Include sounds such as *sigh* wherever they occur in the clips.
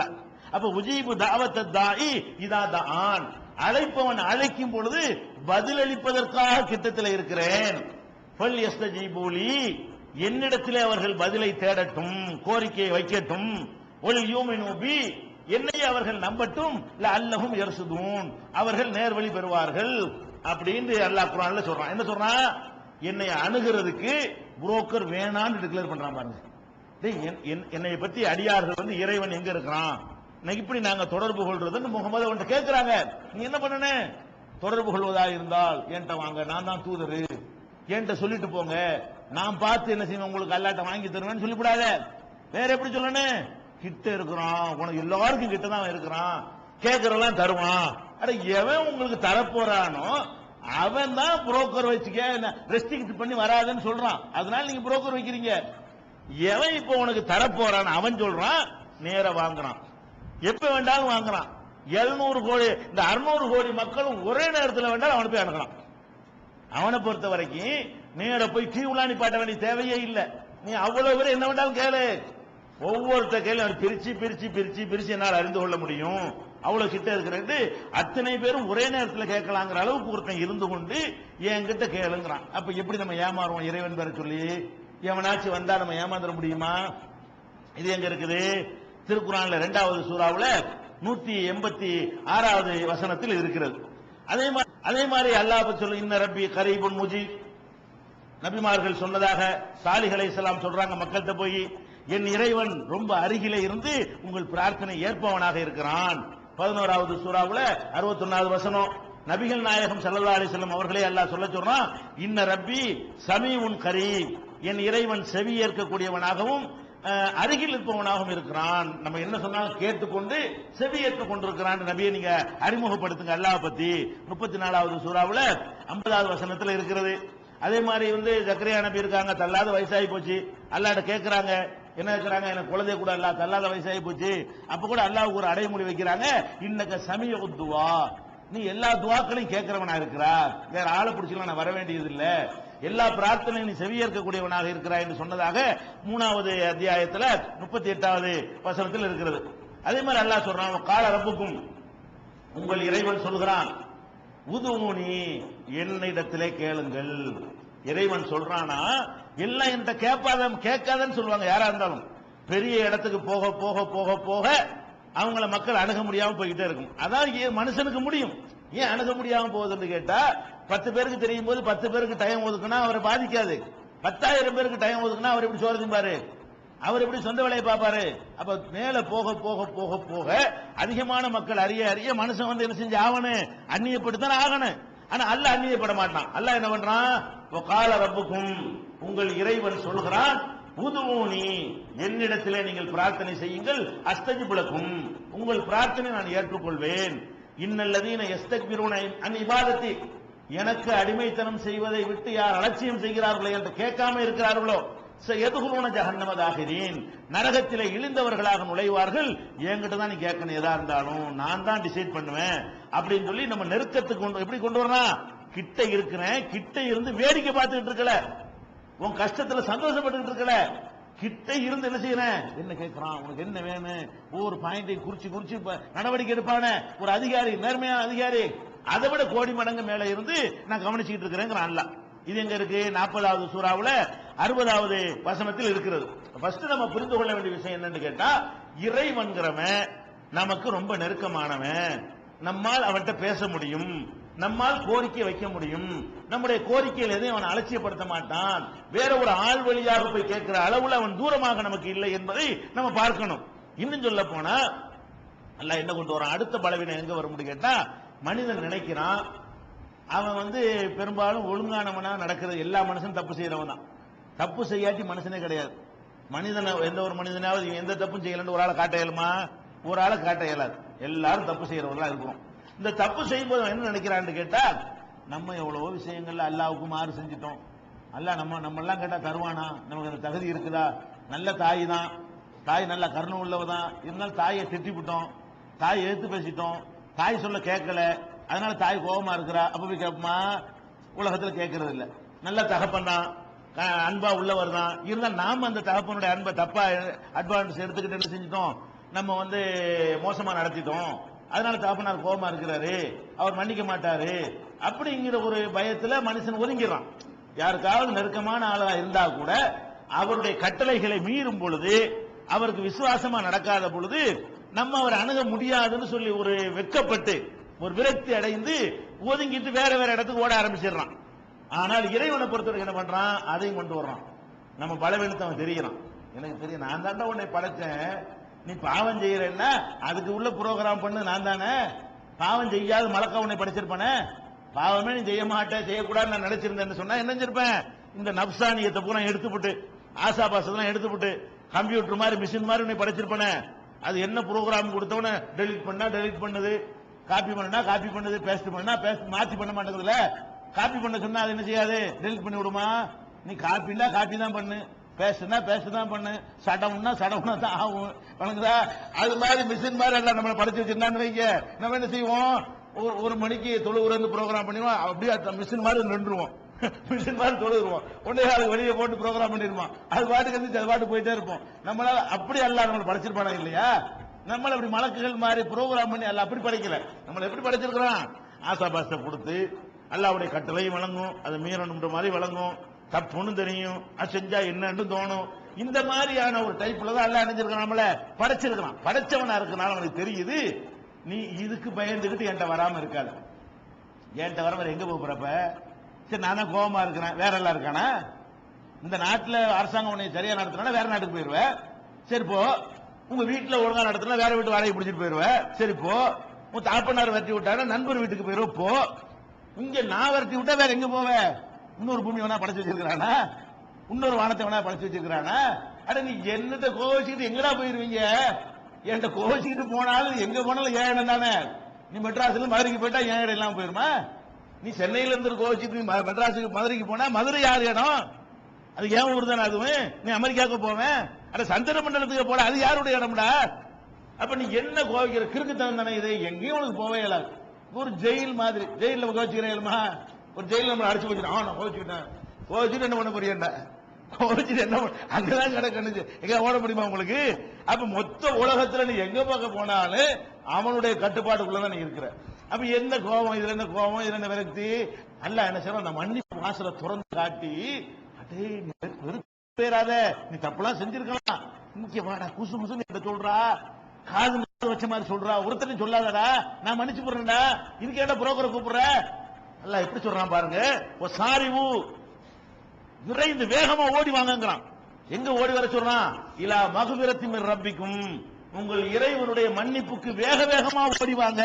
அல்ல. அப்ப உஜீபு தாவத்த தாயி இதா தான் அழைப்பவன் அழைக்கும் பொழுது பதிலளிப்பதற்காக கிட்டத்தில் இருக்கிறேன். ஃபல் என்னிடத்திலே அவர்கள் பதிலை தேடட்டும் கோரிக்கையை வைக்கட்டும். ஒல் யூமினூபி என்னை அவர்கள் நம்பட்டும். இல்ல அல்லஹும் எரசுதூன் அவர்கள் நேர்வழி பெறுவார்கள் அப்படின்னு அல்லாஹ் குரான்ல சொல்றான். என்ன சொல்றான்? என்னை அணுகிறதுக்கு புரோக்கர் வேணான்னு டிக்ளேர் பண்றான் பாருங்க. என்னை பத்தி அடியார்கள் வந்து இறைவன் எங்க இருக்கிறான்? இப்படி நாங்க தொடர்பு கொள்றதுன்னு முகமது அவன் கேட்கிறாங்க நீ என்ன பண்ணனே? தொடர்பு கொள்வதா இருந்தால் என்கிட்ட வாங்க நான் தான் தூதரு. என்கிட்ட சொல்லிட்டு போங்க. நான் பார்த்து என்ன செய்வேன்? உங்களுக்கு அல்லாட்ட வாங்கி தருவேன்னு சொல்லிவிடாத. வேற எப்படி சொல்லணும் கிட்ட இருக்கிறான். உனக்கு எல்லாருக்கும் கிட்ட தான் இருக்கிறான். கேட்கறதெல்லாம் தருவான். அட எவன் உங்களுக்கு தரப்போறானோ அவன் தான் புரோக்கர் வச்சுக்க ரெஸ்ட்ரிக்ட் பண்ணி வராதுன்னு சொல்றான். அதனால நீங்க புரோக்கர் வைக்கிறீங்க. எவன் இப்போ உனக்கு தரப்போறான் அவன் சொல்றான் நேர வாங்குறான். எப்ப வேண்டாலும் வாங்குறான். 700 கோடி இந்த 600 கோடி மக்களும் ஒரே நேரத்தில் வேண்டாலும் அவனை போய் அணுகிறான் அவனை பொறுத்த வரைக்கும் நேர போய் கியூலா நிப்பாட்ட வேண்டிய தேவையே இல்லை. நீ அவ்வளவு பேர் என்ன வேண்டாலும் கேளு. ஒவ்வொருத்த கேள்வி அவன் பிரிச்சு பிரிச்சு பிரிச்சு பிரிச்சு என்னால் அறிந்து கொள்ள முடியும். அவ்வளவு கிட்ட இருக்கிறது. அத்தனை பேரும் ஒரே நேரத்தில் கேட்கலாங்கிற அளவுக்கு ஒருத்தன் இருந்து கொண்டு என்கிட்ட கேளுங்கிறான். அப்ப எப்படி நம்ம ஏமாறுவோம் இறைவன் பேர சொல்லி? எவனாச்சும் வந்தா நம்ம ஏமாந்துட முடியுமா? இது எங்க இருக்குது? திருக்குறான்ல இரண்டாவது சூறாவுல நூத்தி எண்பத்தி ஆறாவது வசனத்தில் இருக்கிறது. அதே மாதிரி அதே மாதிரி அல்லாஹ் சொல்லு இன்ன ரப்பி கரீபுன் முஜி நபிமார்கள் சொன்னதாக சாலிகளை சலாம் சொல்றாங்க மக்கள்கிட்ட போய் என் இறைவன் ரொம்ப அருகிலே இருந்து உங்கள் பிரார்த்தனை ஏற்பவனாக இருக்கிறான். பதினோராவது சூறாவுல அறுபத்தொன்னாவது வசனம். நபிகள் நாயகம் சல்லா அலிசல்லம் அவர்களே அல்லாஹ் சொல்ல சொல்றான் இன்ன ரப்பி சமீஉன் கரீம். என் இறைவன் செவி ஏற்கக்கூடியவனாகவும் அருகில் இருப்பவனாகவும் இருக்கிறான். நம்ம என்ன சொன்னாலும் கேட்டுக்கொண்டு செவி ஏற்றுக் கொண்டிருக்கிறான். நபியை நீங்க அறிமுகப்படுத்துங்க. அல்லாஹ் பத்தி முப்பத்தி நாலாவது சூறாவில் ஐம்பதாவது வசனத்தில் இருக்கிறது. அதே மாதிரி வந்து ஜக்கரியா நபி இருக்காங்க. தள்ளாத வயசாகி போச்சு. அல்லாட்ட கேட்கிறாங்க என்ன இருக்கிறாங்க எனக்கு குழந்தை கூட அல்லா தள்ளாத வயசாகி போச்சு. அப்ப கூட அல்லாவுக்கு ஒரு அடைமொழி வைக்கிறாங்க. இன்னக்க சமய துவா. நீ எல்லா துவாக்களையும் கேட்கிறவனா இருக்கிறா வேற ஆளை பிடிச்சிக்கலாம். நான் வர வேண்டியது இல்லை எல்லா பிரார்த்தனையும் நீ செவியேற்கக்கூடியவனாக இருக்கிறாய் என்று சொன்னதாக மூணாவது அத்தியாயத்தில் முப்பத்தி எட்டாவது வசனத்தில் இருக்கிறது. அதே மாதிரி அல்லாஹ் சொல்றான் கால ரப்புக்கும் உங்கள் இறைவன் சொல்கிறான் உதுமுனி என்னிடத்திலே கேளுங்கள். இறைவன் சொல்றானா எல்லாம் என்கிட்ட கேட்பாத கேட்காதன்னு சொல்லுவாங்க யாரா இருந்தாலும். பெரிய இடத்துக்கு போக போக போக போக அவங்கள மக்கள் அணுக முடியாம போய்கிட்டே இருக்கும். அதான் ஏன் மனுஷனுக்கு முடியும். ஏன் அணுக முடியாம போகுதுன்னு கேட்டா பத்து பேருக்கு தெரியும் போது பத்து பேருக்கு டைம் ஒதுக்குனா அவரை பாதிக்காது. பத்தாயிரம் பேருக்கு டைம் ஒதுக்குனா அவர் எப்படி சோறு திம்பாரு அவர் எப்படி சொந்த வேலையை பார்ப்பாரு? அப்ப மேல போக போக போக போக அதிகமான மக்கள் அறிய அறிய மனுஷன் வந்து என்ன செஞ்சு ஆகணும்? அந்நியப்படுத்தான் ஆகணும். ஆனா அல்ல அந்நியப்பட மாட்டான். அல்ல என்ன பண்றான்? கால ரப்புக்கும் உங்கள் இறைவன் சொல்கிறான் புதுமூனி என்னிடத்திலே நீங்கள் பிரார்த்தனை செய்யுங்கள் அஸ்தஜிபுலக்கும் உங்கள் பிரார்த்தனை நான் ஏற்றுக்கொள்வேன். இன்னல்லதீன எஸ்தக்பிரூன அன் இபாதத்தி. எனக்கு அடிமைத்தனம் செய்வதை விட்டு யார் அலட்சியம் செய்கிறார்களோ என்று கேட்காம இருக்கிறார்களோ? எதுகுலோன ஜஹன்னமதாகிறேன் நரகத்திலே இழிந்தவர்களாக நுழைவார்கள். என்கிட்ட தான் நீ கேட்கணும் எதா இருந்தாலும். நான் தான் டிசைட் பண்ணுவேன். அப்படின்னு சொல்லி நம்ம நெருக்கத்துக்கு கொண்டு எப்படி கொண்டு வரலாம் கிட்ட இருக்கிறேன். கிட்ட இருந்து வேடிக்கை பார்த்துக்கிட்டு இருக்கல. உன் கஷ்டத்துல சந்தோஷப்பட்டுக்கிட்டு இருக்கல. கிட்ட இருந்து என்ன செய்யறேன்? என்ன கேட்கிறான் உனக்கு என்ன வேணும்? ஒவ்வொரு பாயிண்டையும் குறிச்சு குறிச்சு நடவடிக்கை எடுப்பான. ஒரு அதிகாரி நேர்மையான அதிகாரி. அதை விட கோடி மடங்கு மேல இருந்து நான் கவனிச்சுக்கிட்டு இருக்கிறேங்கிறான் இது எங்க இருக்கு? நாற்பதாவது சூறாவில் அறுபதாவது வசனத்தில் இருக்கிறது. ஃபர்ஸ்ட் நம்ம புரிந்து கொள்ள வேண்டிய விஷயம் என்னன்னு கேட்டா இறைவன்கிறவன் நமக்கு ரொம்ப நெருக்கமானவன். நம்மால் அவன்கிட்ட பேச முடியும். நம்மால் கோரிக்கை வைக்க முடியும். நம்முடைய கோரிக்கையில் எதையும் அவன் அலட்சியப்படுத்த மாட்டான். வேற ஒரு ஆள் வழியாக போய் கேட்கிற அளவுல அவன் தூரமாக நமக்கு இல்லை என்பதை நம்ம பார்க்கணும். இன்னும் சொல்ல போனா அல்ல என்ன கொண்டு வரான்? அடுத்த பலவீனம் எங்க வரும் கேட்டா மனிதன் நினைக்கிறான் அவன் வந்து பெரும்பாலும் ஒழுங்கானவனா நடக்கிறது எல்லா மனுஷனும் தப்பு செய்யறவன் தான். தப்பு செய்யாட்டி மனுஷனே கிடையாது. மனிதனை எந்த ஒரு மனிதனாவது எந்த தப்பும் செய்யலன்னு ஒரு ஆளை காட்ட இயலுமா? ஒரு ஆளை காட்ட இயலாது. எல்லாரும் தப்பு செய்யறவங்களா இருக்கிறோம். இந்த தப்பு செய்யும்போது என்ன நினைக்கிறான்னு கேட்டால் நம்ம எவ்வளவோ விஷயங்கள்ல அல்லாவுக்கு மாறு செஞ்சிட்டோம். அல்ல நம்ம நம்ம எல்லாம் கேட்டா தருவானா? நமக்கு அந்த தகுதி இருக்குதா? நல்ல தாய் தான். தாய் நல்ல கருணை உள்ளவ தான். இருந்தாலும் தாயை திட்டிவிட்டோம் தாய் எடுத்து பேசிட்டோம். தாய் சொல்ல கேட்கல. அதனால தாய் கோபமா இருக்கிறா? அப்ப போய் கேட்போமா? உலகத்துல கேட்கறது இல்ல. நல்ல தகப்பன் தான். அன்பா உள்ளவர் தான். இருந்தால் நாம அந்த தகப்பனுடைய அன்பை தப்பா அட்வான்ஸ் எடுத்துக்கிட்டு என்ன செஞ்சிட்டோம்? நம்ம வந்து மோசமா நடத்திட்டோம். அதனால தாப்பனார் கோபமா இருக்கிறாரு. அவர் மன்னிக்க மாட்டாரு. அப்படிங்கிற ஒரு பயத்துல மனுஷன் ஒதுங்கிடுறான். யாருக்காவது நெருக்கமான ஆளா இருந்தா கூட அவருடைய கட்டளைகளை மீறும் பொழுது அவருக்கு விசுவாசமா நடக்காத பொழுது நம்ம அவரை அணுக முடியாதுன்னு சொல்லி ஒரு வெட்கப்பட்டு ஒரு விரக்தி அடைந்து ஒதுங்கிட்டு வேற வேற இடத்துக்கு ஓட ஆரம்பிச்சிடுறான். ஆனால் இறைவனை பொறுத்தவரைக்கும் என்ன பண்றான்? அதையும் கொண்டு வர்றான். நம்ம பலவீனத்தை அவன் தெரியறான். எனக்கு தெரியும் நான் தாண்டா உன்னை படைச்சேன். நீ பாவம் செய்யறன்னா அதுக்கு உள்ள புரோகிராம் பண்ணு நான் தானே? பாவம் செய்யாத மலக்க உன்னை படைச்சிருப்பானே? பாவமே நீ செய்ய மாட்டேன் செய்யக்கூடாது நான் நினைச்சிருந்தேன்னு சொன்னா என்ன செஞ்சிருப்பேன்? இந்த நப்சானியத்தை பூரா எடுத்துப்புட்டு ஆசாபாசத்தெல்லாம் எடுத்துப்புட்டு கம்ப்யூட்டர் மாதிரி மிஷின் மாதிரி உன்னை படைச்சிருப்பானே? அது என்ன ப்ரோக்ராம் கொடுத்தவன? டெலிட் பண்ணா டெலிட் பண்ணுது. காப்பி பண்ணா காப்பி பண்ணுது. பேஸ்ட் பண்ணா பேஸ்ட் மாத்தி பண்ண மாட்டேங்குதுல காப்பி பண்ண சொன்னா அது என்ன செய்யாது? டெலிட் பண்ணி விடுமா? நீ காப்பின்னா காப்பி தான் பண்ணு. பேசுனா பேசுதான் பண்ணு சடம்னா சடம்னா தான் ஆகும் வணங்குதா அது மாதிரி மிஷின் மாதிரி எல்லாம் நம்மளை படிச்சு வச்சிருந்தான்னு வைங்க. நம்ம என்ன செய்வோம்? ஒரு ஒரு மணிக்கு தொழுவுறது ப்ரோக்ராம் பண்ணிடுவோம். அப்படியே மிஷின் மாதிரி நின்றுவோம் மிஷின் *laughs* மாதிரி தொழுதுருவோம். உடனே அது வெளியே போட்டு ப்ரோக்ராம் பண்ணிடுவோம் அது பாட்டுக்கு வந்து அது பாட்டு போயிட்டே இருப்போம். நம்மளால அப்படி அல்ல நம்மளை படைச்சிருப்பானா இல்லையா? நம்மள அப்படி மலக்குகள் மாதிரி ப்ரோக்ராம் பண்ணி அல்ல அப்படி படிக்கல. நம்மளை எப்படி படைச்சிருக்கிறான்? ஆசாபாசத்தை கொடுத்து அல்லாவுடைய கட்டளையும் வழங்கும் அது மீறணுன்ற மாதிரி வழங்கும். தப்புன்னு தெரியும். அது செஞ்சா என்னன்னு தோணும். இந்த மாதிரியான ஒரு டைப்ல தான் எல்லாம் அணிஞ்சிருக்கான் நம்மள. படைச்சிருக்கிறான். படைச்சவனா இருக்கனால அவனுக்கு தெரியுது. நீ இதுக்கு பயந்துக்கிட்டு என்கிட்ட வராம இருக்காது. என்கிட்ட வராம எங்க போறப்ப சரி நான் தான் கோபமா இருக்கிறேன். வேற எல்லாம் இருக்கானா? இந்த நாட்டில் அரசாங்கம் உன்னை சரியா நடத்தினா வேற நாட்டுக்கு போயிருவேன் சரி போ. உங்க வீட்டில் ஒழுங்கா நடத்தினா வேற வீட்டு வாடகை பிடிச்சிட்டு போயிருவேன் சரி போ. உன் தாப்பனார் வரட்டி விட்டாரு நண்பர் வீட்டுக்கு போயிருவோம் போ. இங்க நான் வரட்டி விட்டா வேற எங்க போவேன் இன்னொரு பூமி வேணா படைச்சு வச்சிருக்கிறானா? இன்னொரு வானத்தை வேணா படைச்சு வச்சிருக்கிறானா? அட நீ என்னத்தை கோவிச்சுக்கிட்டு எங்கடா போயிருவீங்க? என்கிட்ட கோவிச்சுக்கிட்டு போனாலும் எங்க போனாலும் ஏன் இடம் தானே? நீ மெட்ராஸ்ல மதுரைக்கு போயிட்டா ஏன் இடம் இல்லாம போயிருமா? நீ சென்னையில இருந்து கோவிச்சுட்டு ம- மெட்ராஸுக்கு மதுரைக்கு போனா மதுரை யார் இடம்? அது ஏன் ஊர் தானே அதுவும்? நீ அமெரிக்காவுக்கு போவேன். அட சந்திர மண்டலத்துக்கு போல அது யாருடைய இடம்டா? அப்ப நீ என்ன கோவிக்கிற? கிறுக்கு தானே இது? எங்கேயும் உனக்கு போவே இயலாது. ஒரு ஜெயில் மாதிரி. ஜெயில கோவிச்சுக்கிறேன் ஒரு ஜெயில நம்ம அடிச்சு வச்சுட்டேன் ஆ நான் கோவிச்சுக்கிட்டேன். கோவிச்சுட்டு என்ன பண்ண போறியண்டா கோவிச்சுட்டு என்ன பண்ண அங்கதான் கிடக்கணுச்சு எங்க ஓட முடியுமா உங்களுக்கு? அப்ப மொத்த உலகத்துல நீ எங்க பார்க்க போனாலும் அவனுடைய கட்டுப்பாட்டுக்குள்ளதான் நீ இருக்கிற. அப்ப என்ன கோபம்? இதுல என்ன கோபம்? இதுல என்ன விரக்தி? அல்ல என்ன செய்யறோம் அந்த மன்னிப்பு வாசல திறந்து காட்டி அடே பேராத. நீ தப்பெல்லாம் செஞ்சிருக்கலாம். இங்க வாடா குசு குசு என்ன சொல்றா? காது வச்ச மாதிரி சொல்றா. ஒருத்தனையும் சொல்லாதடா. நான் மன்னிச்சு போடுறேன்டா. இதுக்கு என்ன புரோக்கரை கூப்பிடுற? அல்ல எப்படி சொல்றான் பாருங்க? ஒரு சாரிவு விரைந்து வேகமா ஓடி வாங்கங்கிறான். எங்க ஓடி வர சொல்றான்? இலா மகுவிரத்தின் ரப்பிக்கும். உங்கள் இறைவனுடைய மன்னிப்புக்கு வேக வேகமா ஓடி வாங்க.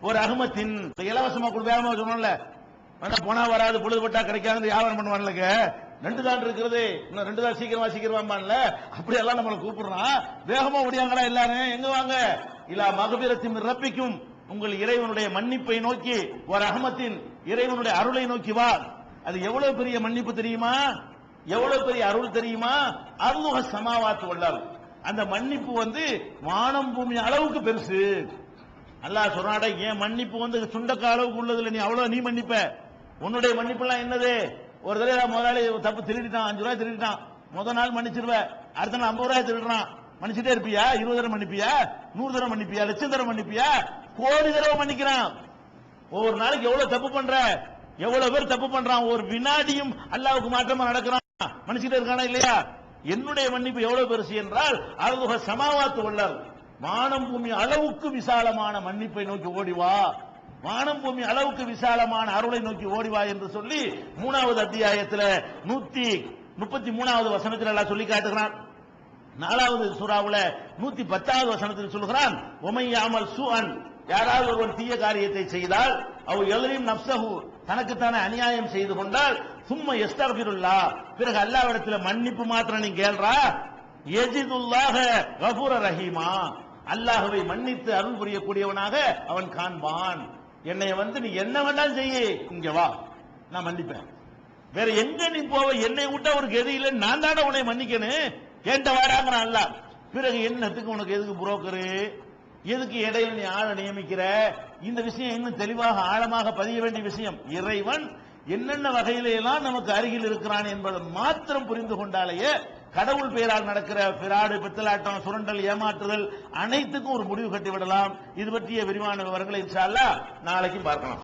ஒரு அகமத்தின் இலவசமா கூட வேகமா சொன்னோம்ல. வேணா போனா வராது பொழுதுபட்டா கிடைக்காது வியாபாரம் பண்ணுவான்லங்க ரெண்டு தான் இருக்கிறது. இன்னும் ரெண்டு தான் சீக்கிரமா சீக்கிரமாம்பான்ல. அப்படி எல்லாம் நம்மளை கூப்பிடுறான். வேகமா ஓடியாங்கடா எல்லாரும். எங்க வாங்க? இலா மகபீரத்தின் ரப்பிக்கும். உங்கள் இறைவனுடைய மன்னிப்பை நோக்கி ஒரு அகமத்தின் இறைவனுடைய அருளை நோக்கி வா. அது எவ்வளவு பெரிய மன்னிப்பு தெரியுமா? எவ்வளவு பெரிய அருள் தெரியுமா? அருள்முக சமாவாத்து வல்லால் அந்த மன்னிப்பு வந்து வானம் பூமி அளவுக்கு பெருசு. அல்லாஹ் சொல்றாடா ஏன் மன்னிப்பு வந்து சுண்டக்க அளவுக்கு உள்ளதுல நீ அவ்வளவு நீ மன்னிப்ப. உன்னுடைய மன்னிப்புலாம் என்னது? ஒரு தடவை முதலாளி தப்பு திருடிட்டான் அஞ்சு ரூபாய் திருடிட்டான். முதல் நாள் மன்னிச்சிருவ. அடுத்த நாள் ஐம்பது ரூபாய் திருடுறான். மன்னிச்சுட்டே இருப்பியா? இருபது தடவை மன்னிப்பியா? நூறு தடவை மன்னிப்பியா? லட்சம் தடவை மன்னிப்பியா? கோடி தடவை மன்னிக்கிறான். ஒவ்வொரு நாளைக்கு எவ்வளவு தப்பு பண்ற? எவ்வளவு பேர் தப்பு பண்றான்? ஒரு வினாடியும் அல்லாவுக்கு மாற்றமா நடக்கிறான். மன்னிச்சுட்டே இருக்கானா இல்லையா? என்னுடைய மன்னிப்பு எவ்வளவு பெருசு என்றால் அழகுக சமாவாத்து உள்ளார் வானம் பூமி அளவுக்கு விசாலமான மன்னிப்பை நோக்கி ஓடி வா. வானம் பூமி அளவுக்கு விசாலமான அருளை நோக்கி ஓடி வா என்று சொல்லி மூணாவது அத்தியாயத்துல நூத்தி முப்பத்தி மூணாவது வசனத்தில் எல்லாம் சொல்லி காட்டுகிறான். நாலாவது சூறாவுல நூத்தி பத்தாவது வசனத்தில் சொல்கிறான் ஒமையாமல் சுஅன். யாராவது ஒருவன் தீய காரியத்தை செய்தால் அவ் எழுதியும் நப்சகு தனக்குத்தானே அநியாயம் செய்து கொண்டால் சும்மா எஸ்தகபிருல்லா பிறகு அல்லாவிடத்தில் மன்னிப்பு மாத்திரம் நீ கேள்றா? எஜிதுல்லாக கபூர ரஹீமா. அல்லாஹவை மன்னித்து அருள் புரியக்கூடியவனாக அவன் காண்பான். என்னை வந்து நீ என்ன வேணாலும் செய்ய இங்க வா. நான் மன்னிப்பேன். வேற எங்க நீ போவ? என்னை விட்டா ஒரு கதி இல்லை நான் தானே உன்னை மன்னிக்கணும்? ஏன்ட்ட வாடாங்கிறான் அல்ல. பிறகு என்னத்துக்கு உனக்கு எதுக்கு புரோக்கரு எதுக்கு இடையில நீ ஆளை நியமிக்கிற? இந்த விஷயம் இன்னும் தெளிவாக ஆழமாக பதிய வேண்டிய விஷயம். இறைவன் என்னென்ன வகையிலெல்லாம் நமக்கு அருகில் இருக்கிறான் என்பதை மாத்திரம் புரிந்து கொண்டாலேயே கடவுள் பெயரால் நடக்கிற பிராடு பித்தலாட்டம் சுரண்டல் ஏமாற்றுதல் அனைத்துக்கும் ஒரு முடிவு கட்டிவிடலாம். இது பற்றிய விரிவான விவரங்களை இன்ஷா நாளைக்கு பார்க்கலாம்.